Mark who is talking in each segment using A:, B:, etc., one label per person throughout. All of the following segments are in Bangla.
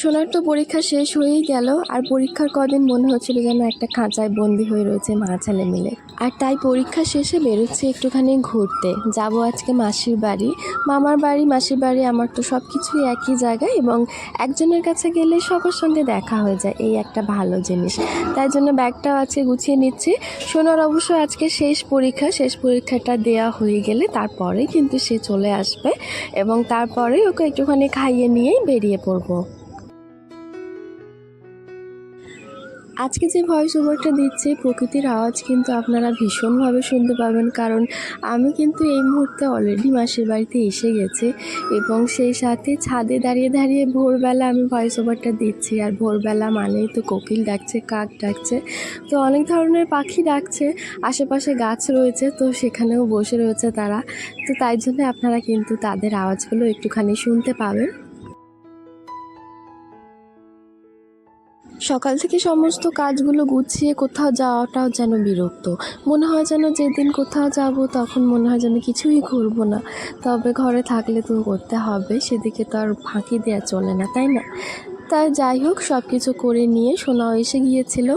A: সোনার তো পরীক্ষা শেষ হয়েই গেল, আর পরীক্ষার কদিন মনে হচ্ছিল যেন একটা খাঁচায় বন্দি হয়ে রয়েছে মা ছেলে মিলে। আর তাই পরীক্ষা শেষে বেরোচ্ছি একটুখানি ঘুরতে। যাব আজকে মাসির বাড়ি। মামার বাড়ি, মাসির বাড়ি, আমার তো সব কিছুই একই জায়গায় এবং একজনের কাছে গেলে সবার সঙ্গে দেখা হয়ে যায়, এই একটা ভালো জিনিস। তাই জন্য ব্যাগটাও আজকে গুছিয়ে নিচ্ছি। সোনার অবশ্য আজকে শেষ পরীক্ষা। শেষ পরীক্ষাটা দেওয়া হয়ে গেলে তারপরে কিন্তু সে চলে আসবে এবং তারপরে ওকে একটুখানি খাইয়ে নিয়েই বেরিয়ে পড়ব। আজকে যে ভয়েস ওভারটা দিচ্ছে, প্রকৃতির আওয়াজ কিন্তু আপনারা ভীষণভাবে শুনতে পাবেন। কারণ আমি কিন্তু এই মুহূর্তে অলরেডি মাসির বাড়িতে এসে গেছি এবং সেই সাথে ছাদে দাঁড়িয়ে দাঁড়িয়ে ভোরবেলা আমি ভয়েস ওভারটা দিচ্ছি। আর ভোরবেলা মানেই তো কোকিল ডাকছে, কাক ডাকছে। তো অনেক ধরনের পাখি ডাকছে, আশেপাশে গাছ রয়েছে, তো সেখানেও বসে রয়েছে তারা। তো তাই জন্য আপনারা কিন্তু তাদের আওয়াজগুলো একটুখানি শুনতে পাবেন। সকাল থেকে সমস্ত কাজগুলো গুছিয়ে কোথাও যাওয়াটাও যেন বিরক্ত। মনে হয় যেন যেদিন কোথাও যাব তখন মনে হয় যেন কিছুই করব না। তবে ঘরে থাকলে তো করতে হবে, সেদিকে তো আর ফাঁকি দেওয়া চলে না, তাই না? তা যাই হোক সব কিছু করে নিয়ে সোনাও এসে গিয়েছিল।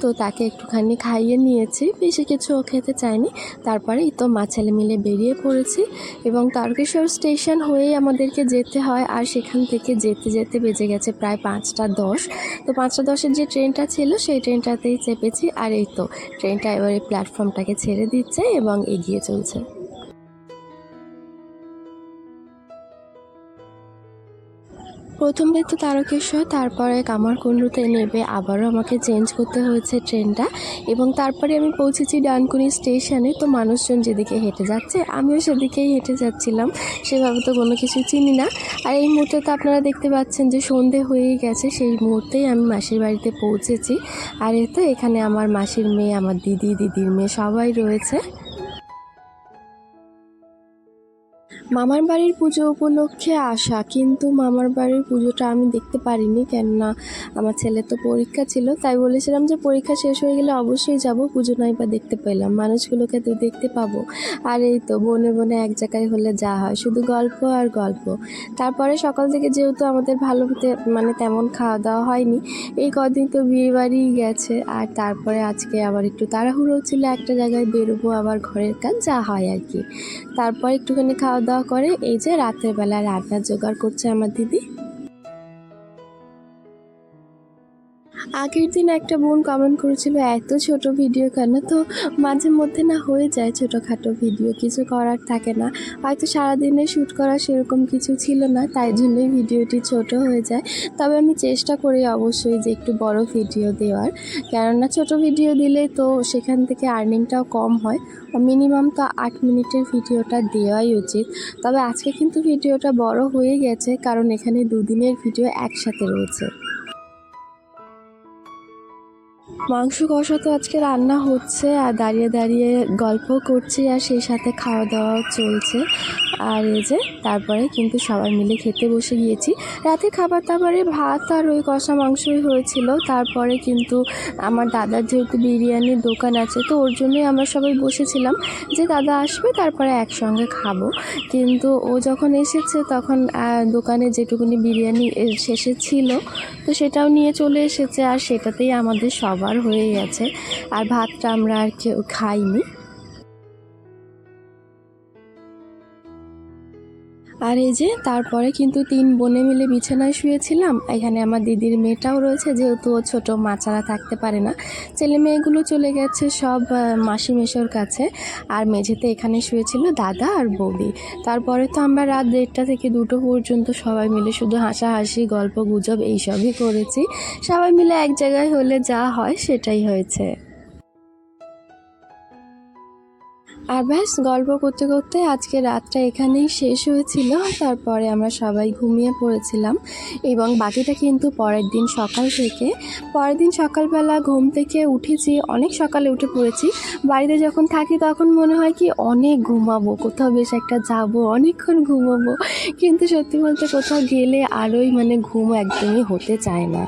A: তো তাকে একটুখানি খাইয়ে নিয়েছি। বেশি কিছু খেতে চায়নি তারপরে তো মা ছেলে মিলে বেরিয়ে পড়েছি এবং তারকেশ্বর স্টেশন হয়েই আমাদেরকে যেতে হয়। আর সেখান থেকে যেতে যেতে বেজে গেছে প্রায় পাঁচটা দশ। তো পাঁচটা দশের যে ট্রেনটা ছিল, সেই ট্রেনটাতেই চেপেছি। আর এই তো ট্রেনটা এবারে প্ল্যাটফর্মটাকে ছেড়ে দিচ্ছে এবং এগিয়ে চলছে। প্রথমে তো তারকেশ্বর তারপরে কামারকুণ্ডুতে নেবে আবারও আমাকে চেঞ্জ করতে হয়েছে ট্রেনটা এবং তারপরে আমি পৌঁছেছি ডানকুনি স্টেশনে তো মানুষজন যেদিকে হেঁটে যাচ্ছে, আমিও সেদিকেই হেঁটে যাচ্ছিলাম। সেভাবে তো কোনো কিছু চিনি না। আর এই মুহূর্তে তো আপনারা দেখতে পাচ্ছেন যে সন্ধে হয়েই গেছে, সেই মুহূর্তেই আমি মাসির বাড়িতে পৌঁছেছি। আর এ তো এখানে আমার মাসির মেয়ে, আমার দিদি, দিদির মেয়ে সবাই রয়েছে। মামার বাড়ির পুজো উপলক্ষে আসা, কিন্তু মামার বাড়ির পুজোটা আমি দেখতে পারিনি কেননা আমার ছেলের তো পরীক্ষা ছিল, তাই বলেছিলাম যে পরীক্ষা শেষ হয়ে গেলে অবশ্যই যাব, পুজো নাই বা দেখতে পেলাম, মানুষগুলোকে তো দেখতে পাবো। আর এই তো বনে বনে এক জায়গায় হলে যা হয়, শুধু গল্প আর গল্প। তারপরে সকাল থেকে যেহেতু আমাদের ভালো মানে তেমন খাওয়া দাওয়া হয়নি, এই কদিন তো বিয়ে বাড়ি গেছে, আর তারপরে আজকে আবার একটু তাড়াহুড়ো ছিল, একটা জায়গায় বেরোবো আবার ঘরের কাজ, যা হয় আর কি। তারপর একটুখানি খাওয়া দাওয়া করে এই যে রাতের বেলা রান্না জোগাড় করছে আমার দিদি। আগের দিন একটা বোন কমেন্ট করেছিল, এত ছোট ভিডিও কেন? তো মাঝে মধ্যে না হয়ে যায় ছোটোখাটো ভিডিও কিছু করার থাকে না। হয়তো সারাদিনে শ্যুট করা সেরকম কিছু ছিল না, তাই জন্যই ভিডিওটি ছোট হয়ে যায়। তবে আমি চেষ্টা করি অবশ্যই যে একটু বড় ভিডিও দেওয়ার। কেননা ছোট ভিডিও দিলে তো সেখান থেকে আর্নিংটাও কম হয়। মিনিমাম তো আট মিনিটের ভিডিওটা দেওয়াই উচিত। তবে আজকে কিন্তু ভিডিওটা বড় হয়ে গেছে, কারণ এখানে দুদিনের ভিডিও একসাথে রয়েছে। মাংস কষা তো আজকে রান্না হচ্ছে আর দাঁড়িয়ে দাঁড়িয়ে গল্প করছি আর সেই সাথে খাওয়া দাওয়াও চলছে। আর এই যে তারপরে কিন্তু সবাই মিলে খেতে বসে গিয়েছি। রাতে খাবার দাবারে ভাত আর ওই কষা মাংসই হয়েছিল। তারপরে কিন্তু আমার দাদার যেহেতু বিরিয়ানির দোকান আছে, তো ওর জন্যই আমরা সবাই বসেছিলাম যে দাদা আসবে, তারপরে একসঙ্গে খাব। কিন্তু ও যখন এসেছে, তখন দোকানে যেটুকুনি বিরিয়ানি শেষে ছিল, তো সেটাও নিয়ে চলে এসেছে। আর সেটাতেই আমাদের সবার হয়ে গেছে আর ভাতটা আমরা আর কেউ খাইনি। আর এই যে তারপরে কিন্তু তিন বোনে মিলে বিছানায় শুয়েছিলাম। এখানে আমার দিদির মেয়েটাও রয়েছে, যেহেতু ও ছোটো মাচারা থাকতে পারে না। ছেলে মেয়েগুলো চলে গেছে সব মাসি মেশোর কাছে। আর মেঝেতে এখানে শুয়েছিল দাদা আর বৌদি। তারপরে তো আমরা রাত দেড়টা থেকে দুটো পর্যন্ত সবাই মিলে শুধু হাসাহাসি, গল্প, গুজব, এইসবই করেছি। সবাই মিলে এক জায়গায় হলে যা হয় সেটাই হয়েছে। আর ব্যাস, গল্প করতে করতে আজকে রাতটা এখানেই শেষ হয়েছিল। তারপরে আমরা সবাই ঘুমিয়ে পড়েছিলাম এবং বাকিটা কিন্তু পরের দিন সকাল থেকে। পরের দিন সকালবেলা ঘুম থেকে উঠেছি, অনেক সকালে উঠে পড়েছি। বাড়িতে যখন থাকি তখন মনে হয় কি, অনেক ঘুমাবো, কোথাও বেশ একটা যাব, অনেকক্ষণ ঘুমাবো। কিন্তু সত্যি বলতে কোথাও গেলে আরোই মানে ঘুম একদমই হতে চায় না।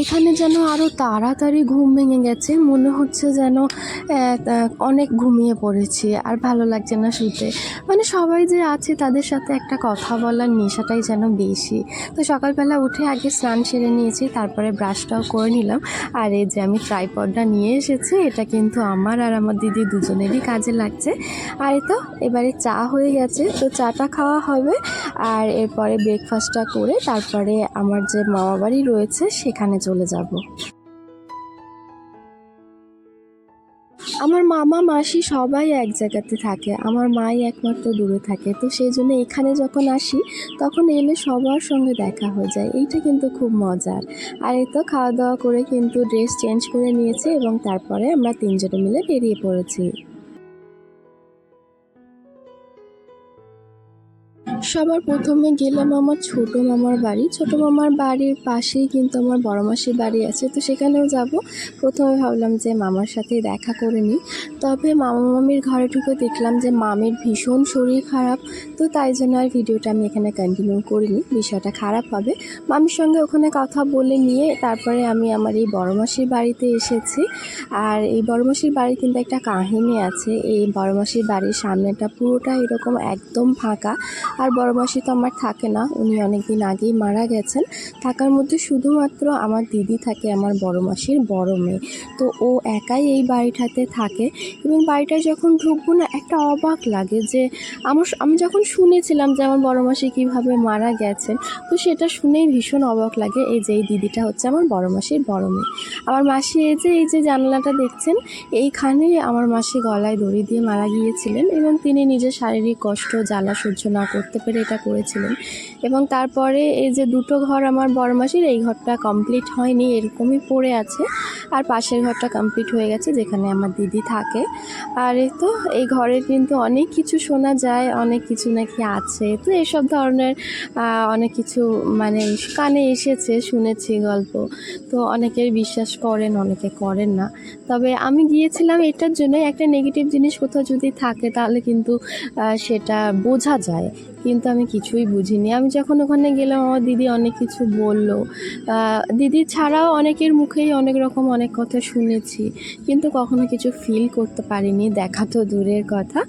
A: এখানে যেন আরও তাড়াতাড়ি ঘুম ভেঙে গেছে। মনে হচ্ছে যেন অনেক ঘুমিয়ে পড়েছি আর ভালো লাগছে না শুতে। মানে সবাই যে আছে তাদের সাথে একটা কথা বলার নেশাটাই যেন বেশি। তো সকালবেলা উঠে আগে স্নান সেরে নিয়েছি, তারপরে ব্রাশটাও করে নিলাম। আর এই যে আমি ট্রাইপডটা নিয়ে এসেছি, এটা কিন্তু আমার আর আমার দিদি দুজনেরই কাজে লাগছে। আর তো, এবারে চা হয়ে গেছে, তো চাটা খাওয়া হবে। আর এরপরে ব্রেকফাস্টটা করে তারপরে আমার যে মামা বাড়ি রয়েছে, সেখানে চলে যাব। আমার মামা, মাসি সবাই এক জায়গাতে থাকে। আমার মাই একমাত্র দূরে থাকে। তো সেই জন্য এখানে যখন আসি, তখন এলে সবার সঙ্গে দেখা হয়ে যায়। এইটা কিন্তু খুব মজার। আর এই তো খাওয়া দাওয়া করে কিন্তু ড্রেস চেঞ্জ করে নিয়েছি এবং তারপরে আমরা তিনজনে মিলে বেরিয়ে পড়েছি। সবার প্রথমে গেলাম আমার ছোট মামার বাড়ি। ছোট মামার বাড়ির পাশেই কিন্তু আমার বড় মাসির বাড়ি আছে। তো সেখানেও যাব। প্রথমে ভাবলাম যে মামার সাথে দেখা করে নিই। তবে মামা মামির ঘরে ঢুকে দেখলাম যে মামির ভীষণ শরীর খারাপ। তো তাই জন্য আর ভিডিওটা আমি এখানে কন্টিনিউ করিনি। বিষয়টা খারাপ হবে। মামির সঙ্গে ওখানে কথা বলে নিয়ে তারপরে আমি আমার এই বড় মাসির বাড়িতে এসেছি। আর এই বড় মাসির বাড়ির কিন্তু একটা কাহিনী আছে। এই বড় মাসির বাড়ির সামনেটা পুরোটা এরকম একদম ফাঁকা। আর বড় মাসি তো আমার থাকে না। উনি অনেক দিন আগেই মারা গেছেন। থাকার মধ্যে শুধুমাত্র আমার দিদি থাকে, আমার বড় মাসির বড় মেয়ে। তো ও একাই এই বাড়িটাতে থাকে এবং বাড়িটায় যখন ঢুকবো না, একটা অবাক লাগে যে আমার আমি যখন শুনেছিলাম যে আমার বড় মাসি কীভাবে মারা গেছেন, তো সেটা শুনেই ভীষণ অবাক লাগে এই যে এই দিদিটা হচ্ছে আমার বড় মাসির বড় মেয়ে। আমার মাসি এই যে এই যে জানলাটা দেখছেন, এইখানে আমার মাসি গলায় দড়ি দিয়ে মারা গিয়েছিলেন এবং তিনি নিজের শারীরিক কষ্ট, জ্বালা সহ্য না করতে পেরে এটা করেছিলেন। এবং তারপরে এই যে দুটো ঘর আমার বড় মাসির এই ঘরটা কমপ্লিট হয়নি, এরকমই পড়ে আছে। আর পাশের ঘরটা কমপ্লিট হয়ে গেছে, যেখানে আমার দিদি থাকে। আর এই তো, এই ঘরের কিন্তু অনেক কিছু শোনা যায়, অনেক কিছু নাকি আছে। তো এসব ধরনের অনেক কিছু মানে কানে এসেছে, শুনেছি গল্প। তো অনেকেই বিশ্বাস করেন, অনেকে করেন না। তবে আমি গিয়েছিলাম এটার জন্য একটা নেগেটিভ জিনিস কোথাও যদি থাকে, তাহলে কিন্তু সেটা বোঝা যায়। কিন্তু আমি কিছুই বুঝিনি। আমি যখন ওখানে গেলাম, আমার দিদি অনেক কিছু বলল। দিদি ছাড়াও অনেকের মুখেই অনেক রকম অনেক কথা শুনেছি। কিন্তু কখনো কিছু ফিল করতে পারিনি, দেখা তো দূরের কথা।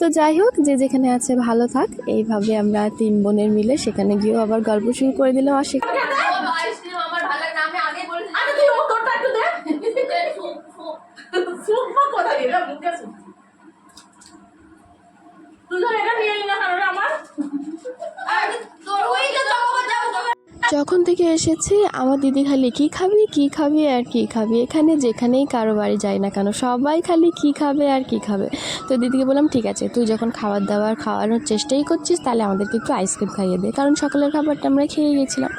A: তো যাই হোক, যে যেখানে আছে ভালো থাক। এইভাবে আমরা তিন বোনের মিলে সেখানে গিয়েও আবার গল্প শুরু করে দিলাম। আর
B: সেখানে তুই ও তোরটা একটু
A: যখন থেকে এসেছি, আমার দিদি খালি কী খাবি কী খাবি আর কী খাবি? এখানে যেখানেই কারও বাড়ি যাই না কেন, সবাই খালি কী খাবে আর কী খাবে। তো দিদিকে বললাম, ঠিক আছে, তুই যখন খাবার দাবার খাওয়ানোর চেষ্টাই করছিস, তাহলে আমাদেরকে একটু আইসক্রিম খাইয়ে দে। কারণ সকালের খাবারটা আমরা খেয়ে গেছিলাম।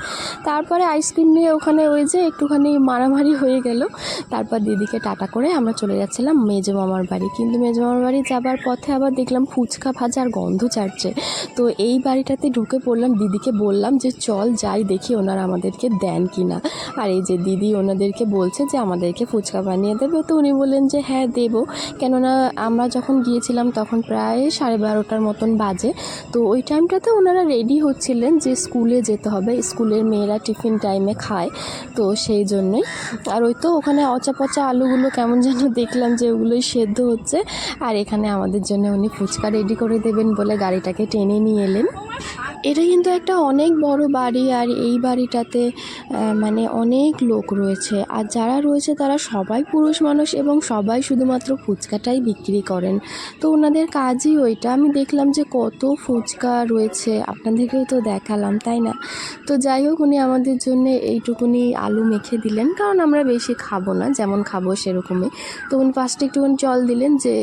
A: তারপরে আইসক্রিম নিয়ে ওখানে ওই যে একটুখানি মারামারি হয়ে গেল। তারপর দিদিকে টাটা করে আমরা চলে যাচ্ছিলাম মেজো মামার বাড়ি। কিন্তু মেজো মামার বাড়ি যাবার পথে আবার দেখলাম ফুচকা ভাজা আর গন্ধ ছাড়ছে। তো এই বাড়িটাতে ঢুকে পড়লাম, দিদিকে বললাম যে, চল যাই দেখি ওনারা আমাদেরকে দেন কি না আর এই যে দিদি ওনাদেরকে বলছে যে আমাদেরকে ফুচকা বানিয়ে দেবে। তো উনি বললেন যে হ্যাঁ দেব। কেননা আমরা যখন গিয়েছিলাম তখন প্রায় সাড়ে বারোটার মতন বাজে। তো ওই টাইমটাতে ওনারা রেডি হচ্ছিলেন যে, স্কুলে যেতে হবে। স্কুলের মেয়েরা টিফিন টাইমে খায়, তো সেই জন্যই। আর ওই তো ওখানে অচা পচা আলুগুলো কেমন যেন দেখলাম যে, ওগুলোই সেদ্ধ হচ্ছে। আর এখানে আমাদের জন্য উনি ফুচকা রেডি করে দেবেন বলে গাড়িটাকে টেনে নিয়ে এলেন। এটা কিন্তু একটা অনেক বড় বাড়ি আর এই বাড়িটাতে মানে অনেক লোক রয়েছে। আর যারা রয়েছে তারা সবাই পুরুষ মানুষ এবং সবাই শুধুমাত্র ফুচকাটাই বিক্রি করেন। তো ওনাদের কাজই ওইটা। আমি দেখলাম যে কত ফুচকা রয়েছে। আপনাদেরকেও তো দেখালাম, তাই না? তো যাই হোক, উনি আমাদের জন্য এইটুকুনি আলু মেখে দিলেন। কারণ আমরা বেশি খাব না, যেমন খাব সেরকমই। তো উনি ফার্স্টে একটুখানি জল দিলেন যে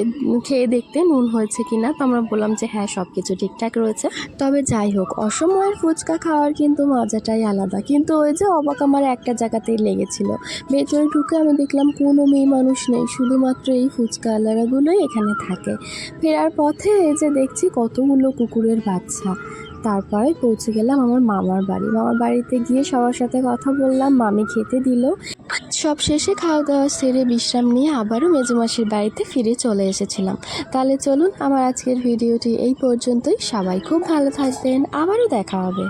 A: খেয়ে দেখতে নুন হয়েছে কি না তো আমরা বললাম যে হ্যাঁ সব কিছু ঠিকঠাক রয়েছে। তবে যাই হোক অসময়ের ফুচকা খাওয়ার কিন্তু মজাটাই আলাদা। কিন্তু ওই যে অবাক আমার একটা জায়গাতেই লেগেছিল। ভেতরে ঢুকে আমি দেখলাম কোনো মেয়ে মানুষ নেই। শুধুমাত্র এই ফুচকা আলারাগুলোই এখানে থাকে। ফেরার পথে এই যে দেখছি কতগুলো কুকুরের বাচ্চা। তারপরে পৌঁছে গেলাম আমার মামার বাড়ি। মামার বাড়িতে গিয়ে সবার সাথে কথা বললাম। মামি খেতে দিল। সব শেষে খাওয়া দাওয়া সেরে বিশ্রাম নিয়ে আবারও মেজমাসির বাড়িতে ফিরে চলে এসেছিলাম। তাহলে চলুন, আমার আজকের ভিডিওটি এই পর্যন্তই। সবাই খুব ভালো থাকবেন। আবারও দেখা হবে।